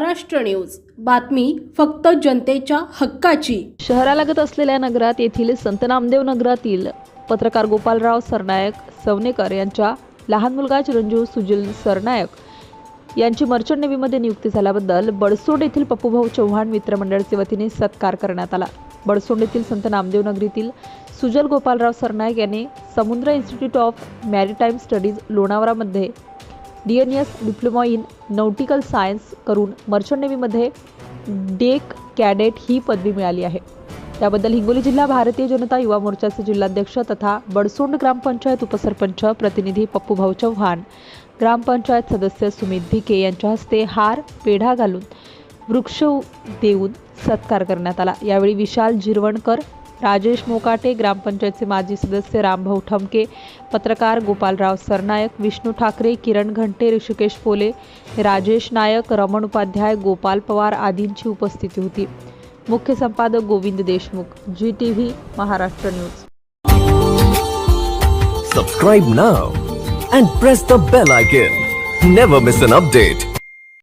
Maharashtra news. बातमी फक्त जनतेच्या हक्काची. शहरालगत असलेल्या नगरात येथील संत नामदेव नगरातील पत्रकार गोपालराव सरनायक सवनेकर यांच्या लहान मुलगा चिरंजीव सुजिल सरनायक यांची मर्चंट नेव्हीमध्ये नियुक्ती झाल्याबद्दल बडसोड येथील पप्पूभाऊ चव्हाण मित्रमंडळचे वतीने सत्कार करण्यात आला. बडसोड येथील संत नामदेव नगरीतील सुजल गोपालराव सरनायक यांनी Samudra institute of maritime studies लोणावरामध्ये D N S diploma in nautical science करून मर्चंट नेव्हीमध्ये डेक कॅडेट ही पदवी मिळाली आहे. त्याबद्दल हिंगोली जिल्हा भारतीय जनता युवा मोर्चाचे जिल्हाध्यक्ष तथा बडसोंड ग्रामपंचायत उपसरपंच प्रतिनिधी पप्पूभाऊ चव्हाण ग्रामपंचायत सदस्य सुमित भिके यांच्या हस्ते हार पेढा घालून वृक्ष देऊन सत्कार करण्यात आला. यावेळी विशाल जिरवणकर राजेश मोकाटे ग्रामपंचायतचे माजी सदस्य रामभाऊ ठमके पत्रकार गोपालराव सरनायक विष्णू ठाकरे किरण घंटे ऋषिकेश पोले राजेश नायक रमण उपाध्याय गोपाल पवार आदींची उपस्थिती होती. मुख्य संपादक Govind Deshmukh G T V Maharashtra news. Subscribe now and press the bell icon never miss an update